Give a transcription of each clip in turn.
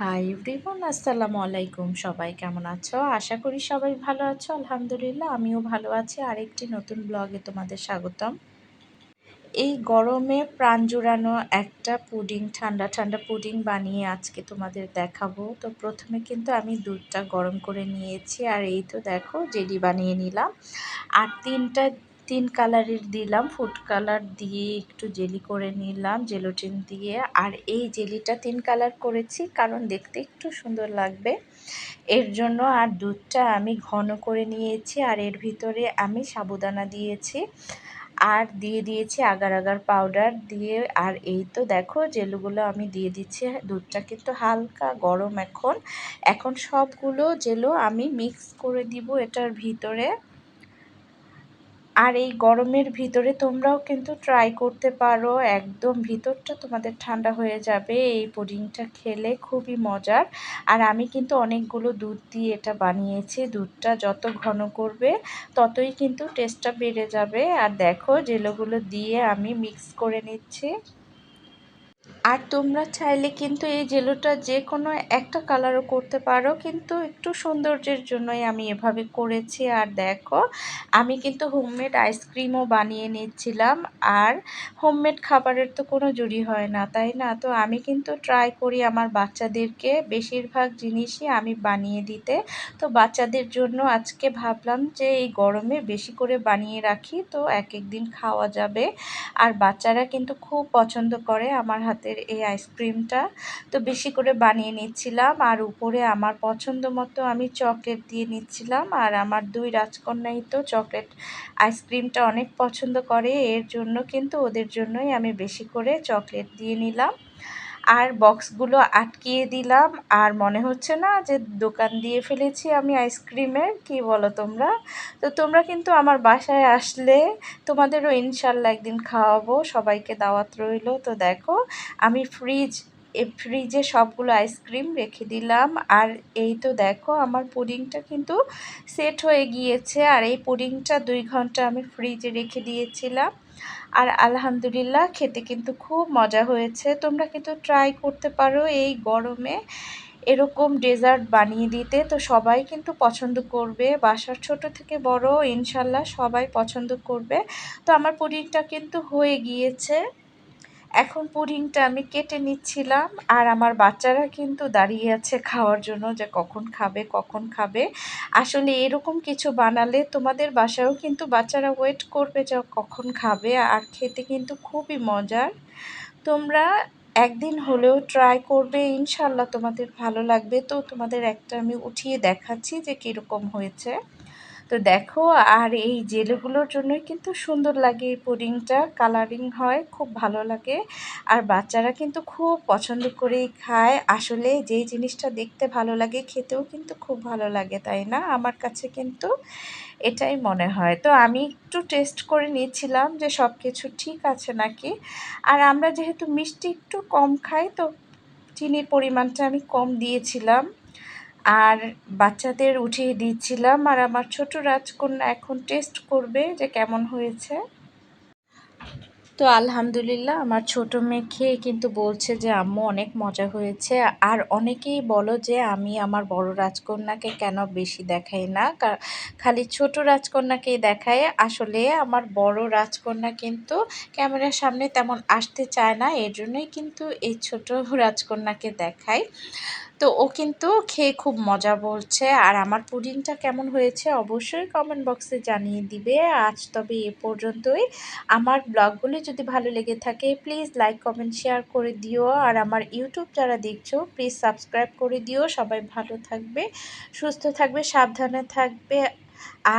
Hi everyone আসসালামু আলাইকুম। সবাই কেমন আছো? আশা করি সবাই ভালো আছো। আলহামদুলিল্লাহ, আমিও ভালো আছি। আরেকটি নতুন ব্লগে তোমাদের স্বাগতম। এই গরমে প্রাণ জুড়ানো একটা পুডিং, ঠান্ডা ঠান্ডা পুডিং বানিয়ে আজকে তোমাদের দেখাবো। তো প্রথমে কিন্তু আমি দুধটা গরম করে নিয়েছি। আর এই তো দেখো, জেলি বানিয়ে নিলাম। আর তিনটা তিন কালারের দিলাম। ফুড কালার দিয়ে একটু জেলি করে নিলাম, জেলোটিন দিয়ে। আর এই জেলিটা তিন কালার করেছি, কারণ দেখতে একটু সুন্দর লাগবে। এর জন্য আর দুধটা আমি ঘন করে নিয়েছি, আর এর ভিতরে আমি সাবুদানা দিয়েছি। আর দিয়ে দিয়েছি আগার আগার পাউডার দিয়ে। আর এই তো দেখো, জেলুগুলো আমি দিয়ে দিচ্ছি। দুধটা কিন্তু হালকা গরম এখন। এখন সবগুলো জেলো আমি মিক্স করে দিব এটার ভিতরে। আর এই গরমের ভিতরে তোমরাও কিন্তু ট্রাই করতে পারো। একদম ভিতরটা তোমাদের ঠান্ডা হয়ে যাবে। এই পুডিংটা খেলে খুবই মজার। আর আমি কিন্তু অনেকগুলো দুধ দিয়ে এটা বানিয়েছি। দুধটা যত ঘন করবে, ততই কিন্তু টেস্টটা বেড়ে যাবে। আর দেখো জেলোগুলো দিয়ে আমি মিক্স করে নিচ্ছি। আর তোমরা চাইলে কিন্তু এই জেলোটা যে কোনো একটা কালারও করতে পারো, কিন্তু একটু সৌন্দর্যের জন্যই আমি এভাবে করেছি। আর দেখো, আমি কিন্তু হোমমেড আইসক্রিমও বানিয়ে নিচ্ছিলাম, আর হোমমেড খাবারের তো কোনো জুড়ি হয় না, তাই না? তো আমি কিন্তু ট্রাই করি আমার বাচ্চাদেরকে, বেশিরভাগ জিনিসই আমি বানিয়ে দিতে। তো বাচ্চাদের জন্য আজকে ভাবলাম যে এই গরমে বেশি করে বানিয়ে রাখি, তো এক এক দিন খাওয়া যাবে। আর বাচ্চারা কিন্তু খুব পছন্দ করে আমার হাতে চকলেটের এই আইসক্রিমটা তো বেশি করে বানিয়ে নিচ্ছিলাম। আর উপরে আমার পছন্দ মতো আমি চকলেট দিয়ে নিচ্ছিলাম। আর আমার দুই রাজকন্যাই তো চকলেট আইসক্রিমটা অনেক পছন্দ করে। এর জন্য কিন্তু ওদের জন্যই আমি বেশি করে চকলেট দিয়ে নিলাম। আর বক্সগুলো আটকিয়ে দিলাম। আর মনে হচ্ছে না যে দোকান দিয়ে ফেলেছি আমি আইসক্রিমের, কি বলো তোমরা? তো তোমরা কিন্তু আমার বাসায় আসলে তোমাদেরও ইনশাল্লাহ একদিন খাওয়াবো। সবাইকে দাওয়াত রইল। তো দেখো, আমি ফ্রিজ ফ্রিজে সবগুলো আইসক্রিম রেখে দিলাম। আর এই তো দেখো, আমার পুডিংটা কিন্তু সেট হয়ে গিয়েছে। আর এই পুডিংটা দুই ঘণ্টা আমি ফ্রিজে রেখে দিয়েছিলাম। আর আলহামদুলিল্লাহ খেতে কিন্তু খুব মজা হয়েছে। তোমরা কিন্তু ট্রাই করতে পারো এই গরমে এরকম ডেজার্ট বানিয়ে দিতে। তো সবাই কিন্তু পছন্দ করবে। বাসার ছোট থেকে বড়, ইনশাল্লাহ সবাই পছন্দ করবে। তো আমার পুডিংটা কিন্তু হয়ে গিয়েছে। এখন পুডিংটা আমি কেটে নিচ্ছিলাম আর আমার বাচ্চারা কিন্তু দাঁড়িয়ে আছে খাওয়ার জন্য যে কখন খাবে কখন খাবে। আসলে এরকম কিছু বানালে তোমাদের বাসায়ও কিন্তু বাচ্চারা ওয়েট করবে যে কখন খাবে আর খেতে কিন্তু খুবই মজার। তোমরা একদিন হলেও ট্রাই করবে ইনশাল্লাহ তোমাদের ভালো লাগবে। তো তোমাদের একটা আমি উঠিয়ে দেখাচ্ছি যে কীরকম হয়েছে। তো দেখো, আর এই জেলেগুলোর জন্যই কিন্তু সুন্দর লাগে এই পুডিংটা। কালারিং হয়, খুব ভালো লাগে। আর বাচ্চারা কিন্তু খুব পছন্দ করেই খায়। আসলে যেই জিনিসটা দেখতে ভালো লাগে, খেতেও কিন্তু খুব ভালো লাগে, তাই না? আমার কাছে কিন্তু এটাই মনে হয়। তো আমি একটু টেস্ট করে নিয়েছিলাম যে সব কিছু ঠিক আছে নাকি? আর আমরা যেহেতু মিষ্টি একটু কম খাই, তো চিনির পরিমাণটা আমি কম দিয়েছিলাম। আর বাচ্চাদের উঠিয়ে দিচ্ছিলাম আর আমার ছোট রাজকন্যা এখন টেস্ট করবে যে কেমন হয়েছে। তো আলহামদুলিল্লাহ আমার ছোট মেয়ে খেয়ে কিন্তু বলছে যে, আম্মু, অনেক মজা হয়েছে। আর অনেকেই বলো যে, আমি আমার বড় রাজকন্যাকে কেন বেশি দেখাই না? খালি ছোট রাজকন্যাকেই দেখাই আসলে আমার বড় রাজকন্যা কিন্তু ক্যামেরার সামনে তেমন আসতে চায় না এর জন্যই কিন্তু এই ছোট রাজকন্যাকে দেখাই তো ও কিন্তু খেয়ে খুব মজা বলছে। আর আমার পুডিংটা কেমন হয়েছে অবশ্যই কমেন্ট বক্সে জানিয়ে দিবে। আজ তবে এ পর্যন্তই। আমার ব্লগগুলি যদি ভালো লেগে থাকে প্লিজ লাইক কমেন্ট শেয়ার করে দিও। আর আমার ইউটিউব যারা দেখছ প্লিজ সাবস্ক্রাইব করে দিও। সবাই ভালো থাকবে, সুস্থ থাকবে, সাবধানে থাকবে।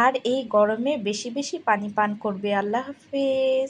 আর এই গরমে বেশি বেশি পানি পান করবে। আল্লাহ হাফেজ।